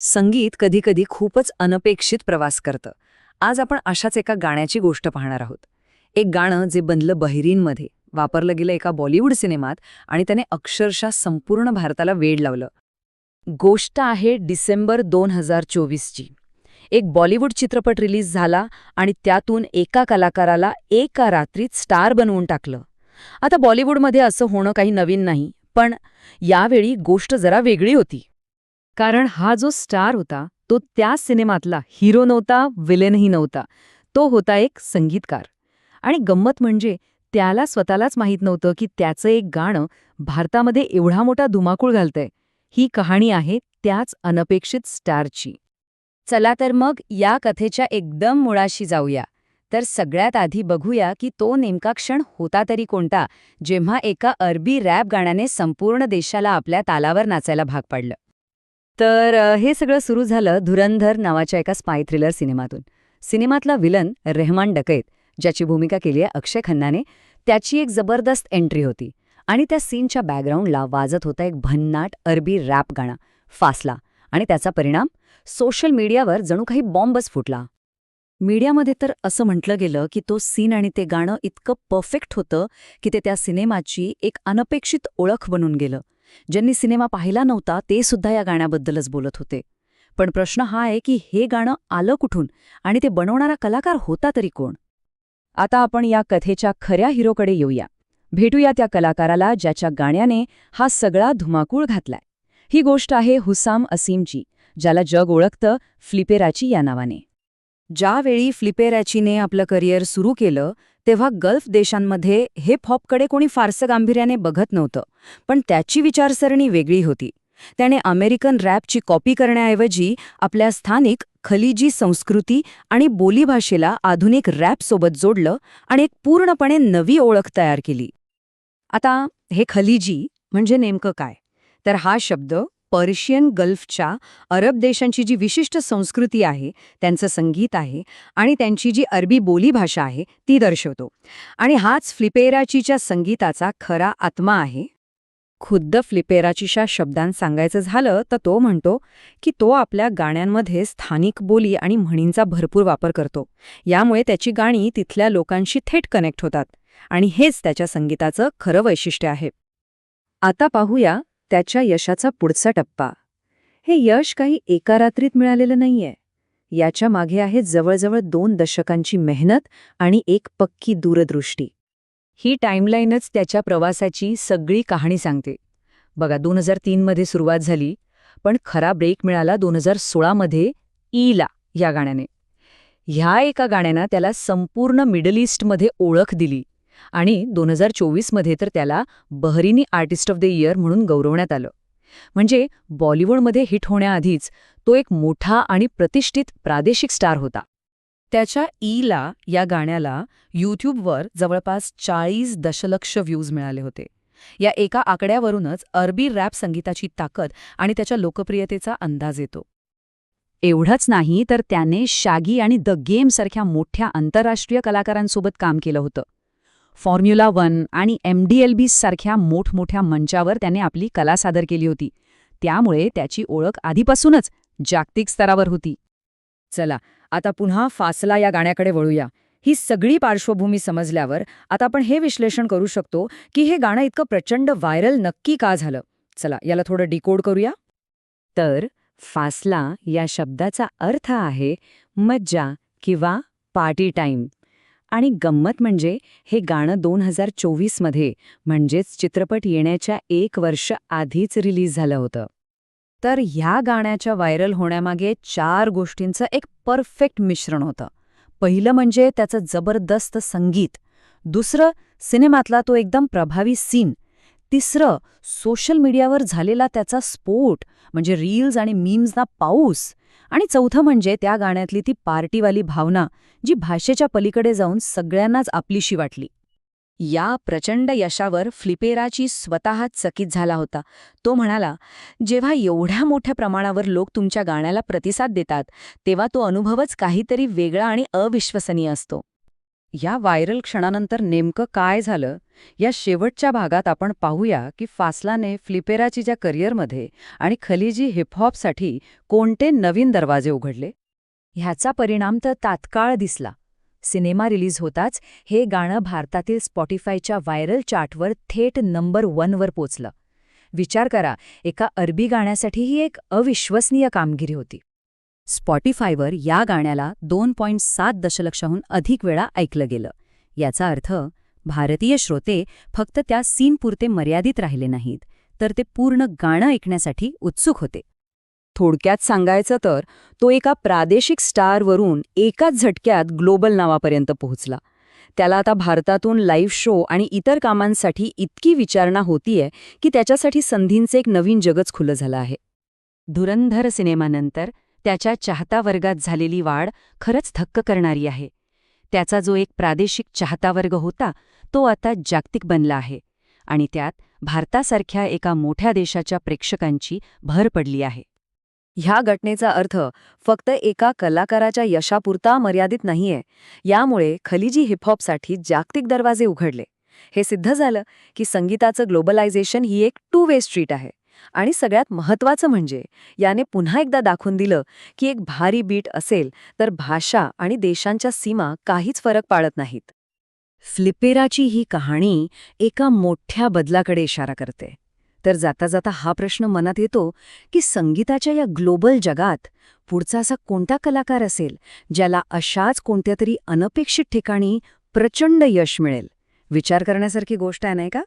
संगीत कधीकधी खूपच अनपेक्षित प्रवास करतं. आज आपण अशाच एका गाण्याची गोष्ट पाहणार आहोत. एक गाणं जे बनलं बहिरींमध्ये वापरलं गेलं एका बॉलिवूड सिनेमात आणि त्याने अक्षरशः संपूर्ण भारताला वेड लावलं. गोष्ट आहे डिसेंबर दोन हजार चोवीसची. एक बॉलिवूड चित्रपट रिलीज झाला आणि त्यातून एका कलाकाराला एका रात्रीत स्टार बनवून टाकलं. आता बॉलिवूडमध्ये असं होणं काही नवीन नाही पण यावेळी गोष्ट जरा वेगळी होती. कारण हा जो स्टार होता तो त्या सिनेमातला हिरो नव्हता विलेनही नव्हता. तो होता एक संगीतकार. आणि गंमत म्हणजे त्याला स्वतःलाच माहीत नव्हतं की त्याचं एक गाणं भारतामध्ये एवढा मोठा धुमाकूळ घालतंय. ही कहाणी आहे त्याच अनपेक्षित स्टारची. चला तर मग या कथेच्या एकदम मुळाशी जाऊया. तर सगळ्यात आधी बघूया की तो नेमका क्षण होता तरी कोणता जेव्हा एका अरबी रॅप गाण्याने संपूर्ण देशाला आपल्या तालावर नाचायला भाग पाडलं. तर हे सगळं सुरू झालं धुरंधर नावाच्या एका स्पाय थ्रिलर सिनेमातून. सिनेमातला विलन रेहमान डकैत ज्याची भूमिका केली आहे अक्षय खन्नाने त्याची एक जबरदस्त एंट्री होती. आणि त्या सीनच्या बॅकग्राऊंडला वाजत होता एक भन्नाट अरबी रॅप गाणं फासला. आणि त्याचा परिणाम सोशल मीडियावर जणू काही बॉम्बच फुटला. मीडियामध्ये तर असं म्हटलं गेलं की तो सीन आणि ते गाणं इतकं परफेक्ट होतं की ते त्या सिनेमाची एक अनपेक्षित ओळख बनून गेलं. ज्यांनी सिनेमा पाहिला नव्हता ते सुद्धा या गाण्याबद्दलच बोलत होते. पण प्रश्न हा आहे की हे गाणं आलं कुठून आणि ते बनवणारा कलाकार होता तरी कोण? आता आपण या कथेच्या खऱ्या हिरोकडे येऊया. भेटूया त्या कलाकाराला ज्याच्या गाण्याने हा सगळा धुमाकूळ घातलाय. ही गोष्ट आहे हुसाम असीमची ज्याला जग ओळखतं फ्लिपेराची या नावाने. ज्यावेळी फ्लिपेराचीने आपलं करिअर सुरू केलं तेव्हा गल्फ देशांमध्ये हिप हॉपकडे कोणी फारसं गांभीर्याने बघत नव्हतं. पण त्याची विचारसरणी वेगळी होती. त्याने अमेरिकन रॅपची कॉपी करण्याऐवजी आपल्या स्थानिक खलिजी संस्कृती आणि बोलीभाषेला आधुनिक रॅपसोबत जोडलं आणि एक पूर्णपणे नवी ओळख तयार केली. आता हे खलिजी म्हणजे नेमकं काय? तर हा शब्द पर्शियन गल्फच्या अरब देशांची जी विशिष्ट संस्कृती आहे त्यांचं संगीत आहे आणि त्यांची जी अरबी बोलीभाषा आहे ती दर्शवतो. आणि हाच फ्लिपेराचीच्या संगीताचा खरा आत्मा आहे. खुद्द फ्लिपेराचीच्या शब्दांत सांगायचं झालं तर तो म्हणतो की तो आपल्या गाण्यांमध्ये स्थानिक बोली आणि म्हणींचा भरपूर वापर करतो. यामुळे त्याची गाणी तिथल्या लोकांशी थेट कनेक्ट होतात. आणि हेच त्याच्या संगीताचं खरं वैशिष्ट्य आहे. आता पाहूया त्याच्या यशाचा पुढचा टप्पा. हे यश काही एका रात्रीत मिळालेलं नाहीये. याच्या मागे आहे जवळजवळ दोन दशकांची मेहनत आणि एक पक्की दूरदृष्टी. ही टाईमलाईनच त्याच्या प्रवासाची सगळी कहाणी सांगते. बघा दोन हजार तीनमध्ये सुरुवात झाली पण खरा ब्रेक मिळाला दोन हजार सोळामध्ये ईला या गाण्याने. ह्या एका गाण्यानं त्याला संपूर्ण मिडल ईस्टमध्ये ओळख दिली. आणि दोन हजार चोवीसमध्ये तर त्याला Bahraini artist of the year म्हणून गौरवण्यात आलं. म्हणजे बॉलिवूडमध्ये हिट होण्याआधीच तो एक मोठा आणि प्रतिष्ठित प्रादेशिक स्टार होता. त्याच्या ईला या गाण्याला यूट्यूबवर जवळपास चाळीस दशलक्ष व्ह्यूज मिळाले होते. या एका आकड्यावरूनच अरबी रॅप संगीताची ताकद आणि त्याच्या लोकप्रियतेचा अंदाज येतो. एवढंच नाही तर त्याने शागी आणि द गेम सारख्या मोठ्या आंतरराष्ट्रीय कलाकारांसोबत काम केलं होतं. फॉर्म्युला वन आणि एम डी एल बी सारख्या मोठमोठ्या मंचावर त्याने आपली कला सादर केली होती. त्यामुळे त्याची ओळख आधीपासूनच जागतिक स्तरावर होती. चला आता पुन्हा फासला या गाण्याकडे वळूया. ही सगळी पार्श्वभूमी समजल्यावर आता आपण हे विश्लेषण करू शकतो की हे गाणं इतकं प्रचंड व्हायरल नक्की का झालं. चला याला थोडं डिकोड करूया. तर फासला या शब्दाचा अर्थ आहे मज्जा किंवा पार्टी टाईम आणि गंमत म्हणजे हे गाणं दोन हजार चोवीसमध्ये म्हणजेच चित्रपट येण्याच्या एक वर्ष आधीच रिलीज झालं होतं. तर ह्या गाण्याच्या व्हायरल होण्यामागे चार गोष्टींचं एक परफेक्ट मिश्रण होतं. पहिलं म्हणजे त्याचं जबरदस्त संगीत. दुसरं सिनेमातला तो एकदम प्रभावी सीन. तिसरं सोशल मीडियावर झालेला त्याचा स्पोर्ट म्हणजे रील्स आणि मीम्सना पाऊस. आणि चौथं म्हणजे त्या गाण्यातली ती पार्टीवाली भावना जी भाषेच्या पलीकडे जाऊन सगळ्यांनाच आपलीशी वाटली. या प्रचंड यशावर फ्लिपेराची स्वतःच चकित झाला होता. तो म्हणाला जेव्हा एवढ्या मोठ्या प्रमाणावर लोक तुमच्या गाण्याला प्रतिसाद देतात तेव्हा तो अनुभवच काहीतरी वेगळा आणि अविश्वसनीय असतो. या व्हायरल क्षणानंतर नेमकं काय झालं या शेवटच्या भागात आपण पाहूया की फासलाने फ्लिपेराची ज्या करिअरमध्ये आणि खलिजी हिपहॉपसाठी कोणते नवीन दरवाजे उघडले? ह्याचा परिणाम तर तात्काळ दिसला. सिनेमा रिलीज होताच हे गाणं भारतातील स्पॉटिफायच्या व्हायरल चार्टवर थेट नंबर वनवर पोचलं. विचार करा एका अरबी गाण्यासाठी ही एक अविश्वसनीय कामगिरी होती. स्पॉटीफायवर या गाण्याला दोन पॉईंट सात दशलक्षाहून अधिक वेळा ऐकलं गेलं. याचा अर्थ भारतीय श्रोते फक्त त्या सीनपुरते मर्यादित राहिले नाहीत तर ते पूर्ण गाणं ऐकण्यासाठी उत्सुक होते. थोडक्यात सांगायचं तर तो एका प्रादेशिक स्टारवरून एकाच झटक्यात ग्लोबल नावापर्यंत पोहोचला. त्याला आता भारतातून लाईव्ह शो आणि इतर कामांसाठी इतकी विचारणा होतीये की त्याच्यासाठी संधींचं एक नवीन जगच खुलं झालं आहे. धुरंधर सिनेमानंतर त्याच्या चाहता वर्गात झालेली वाढ खरंच थक्क करणारी आहे. त्याचा जो एक प्रादेशिक चाहता वर्ग होता तो आता जागतिक बनला आहे आणि त्यात भारतासारख्या एका मोठ्या देशाच्या प्रेक्षकांची भर पडली आहे. ह्या घटनेचा अर्थ फक्त एका कलाकाराच्या यशापुरता मर्यादित नाहीये. यामुळे खलिजी हिपहॉपसाठी जागतिक दरवाजे उघडले. हे सिद्ध झालं की संगीताचं ग्लोबलायझेशन ही एक टू वे स्ट्रीट आहे. आणि सगळ्यात महत्त्वाचं म्हणजे याने पुन्हा एकदा दाखवून दिलं की एक भारी बीट असेल तर भाषा आणि देशांच्या सीमा काहीच फरक पाळत नाहीत. फ्लिपेराची ही कहाणी एका मोठ्या बदलाकडे इशारा करते. तर जाता जाता हा प्रश्न मनात येतो की संगीताच्या या ग्लोबल जगात पुढचा असा कोणता कलाकार असेल ज्याला अशाच कोणत्या तरी अनपेक्षित ठिकाणी प्रचंड यश मिळेल? विचार करण्यासारखी गोष्ट आहे नाही का?